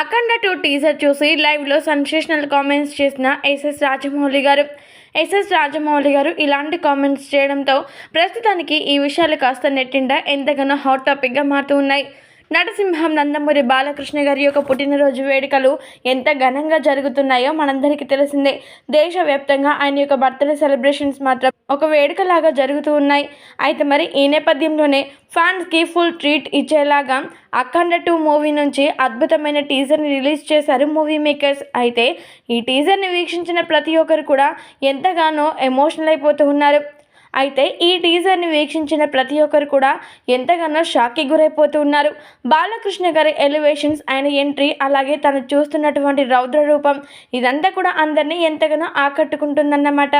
అఖండ two teaser చూసి లైవ్లో sensational comments చేసిన ఎస్ఎస్ రాజమౌళి గారు. ఎస్ఎస్ రాజమౌళి గారు ఇలాంటి కామెంట్స్ చేయడంతో ప్రస్తుతానికి ఈ విషయాలు కాస్త నెట్టిండా ఎంతగానో హాట్ టాపిక్గా మారుతూ ఉన్నాయి. నటసింహం నందమూరి బాలకృష్ణ గారి యొక్క పుట్టినరోజు వేడుకలు ఎంత ఘనంగా జరుగుతున్నాయో మనందరికీ తెలిసిందే. దేశవ్యాప్తంగా ఆయన యొక్క బర్త్డే సెలబ్రేషన్స్ మాత్రం ఒక వేడుకలాగా జరుగుతూ ఉన్నాయి. అయితే మరి ఈ నేపథ్యంలోనే ఫ్యాన్స్కి ఫుల్ ట్రీట్ ఇచ్చేలాగా అఖండ టూ మూవీ నుంచి అద్భుతమైన టీజర్ని రిలీజ్ చేశారు మూవీ మేకర్స్. అయితే ఈ టీజర్ని వీక్షించిన ప్రతి ఒక్కరు కూడా ఎంతగానో ఎమోషనల్ అయిపోతూ ఉన్నారు. అయితే ఈ టీజర్ని వీక్షించిన ప్రతి ఒక్కరు కూడా ఎంతగానో షాక్కి గురైపోతూ ఉన్నారు బాలకృష్ణ గారి ఎలివేషన్స్ ఆయన ఎంట్రీ అలాగే తను చూస్తున్నటువంటి రౌద్ర రూపం ఇదంతా కూడా అందరినీ ఎంతగానో ఆకట్టుకుంటుందన్నమాట.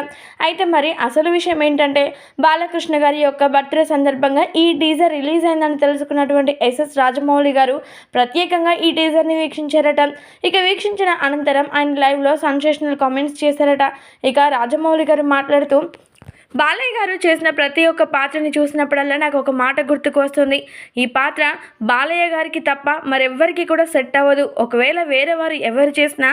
అయితే మరి అసలు విషయం ఏంటంటే బాలకృష్ణ గారి యొక్క బర్త్డే సందర్భంగా ఈ టీజర్ రిలీజ్ అయిందని తెలుసుకున్నటువంటి ఎస్ఎస్ రాజమౌళి గారు ప్రత్యేకంగా ఈ టీజర్ని వీక్షించారట. ఇక వీక్షించిన అనంతరం ఆయన లైవ్లో సెన్సేషనల్ కామెంట్స్ చేశారట. ఇక రాజమౌళి గారు మాట్లాడుతూ బాలయ్య గారు చేసిన ప్రతి ఒక్క పాత్రని చూసినప్పుడల్లా నాకు ఒక మాట గుర్తుకు వస్తుంది. ఈ పాత్ర బాలయ్య గారికి తప్ప మరెవ్వరికి కూడా సెట్ అవ్వదు. ఒకవేళ వేరే వారు ఎవరు చేసినా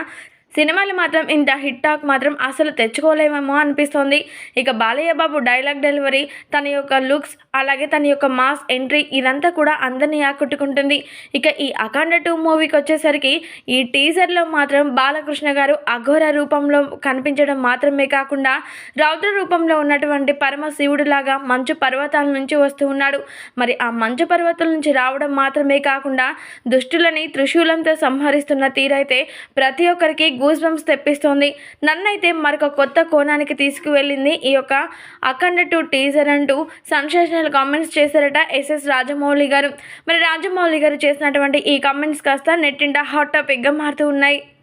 సినిమాలు మాత్రం ఇంత హిట్ టాక్ మాత్రం అసలు తెచ్చుకోలేమేమో అనిపిస్తోంది. ఇక బాలయ్య బాబు డైలాగ్ డెలివరీ తన యొక్క లుక్స్ అలాగే తన యొక్క మాస్ ఎంట్రీ ఇదంతా కూడా అందరినీ ఆకట్టుకుంటుంది. ఇక ఈ అఖండ టూ మూవీకి వచ్చేసరికి ఈ టీజర్లో మాత్రం బాలకృష్ణ గారు అఘోర రూపంలో కనిపించడం మాత్రమే కాకుండా రౌద్ర రూపంలో ఉన్నటువంటి పరమ శివుడిలాగా మంచు పర్వతాల నుంచి వస్తూ ఉన్నాడు. మరి ఆ మంచు పర్వతాల నుంచి రావడం మాత్రమే కాకుండా దుష్టులని త్రిశూలంతో సంహరిస్తున్న తీరైతే ప్రతి ఒక్కరికి గూస్ బంప్స్ తెప్పిస్తోంది. నన్నైతే మరొక కొత్త కోణానికి తీసుకువెళ్ళింది ఈ యొక్క అఖండ టూ టీజర్ అంటూ సెన్సేషనల్ కామెంట్స్ చేశారట ఎస్ఎస్ రాజమౌళి గారు. మరి రాజమౌళి గారు చేసినటువంటి ఈ కామెంట్స్ కాస్త నెట్టింట హాట్ టాపిక్గా మారుతూ ఉన్నాయి.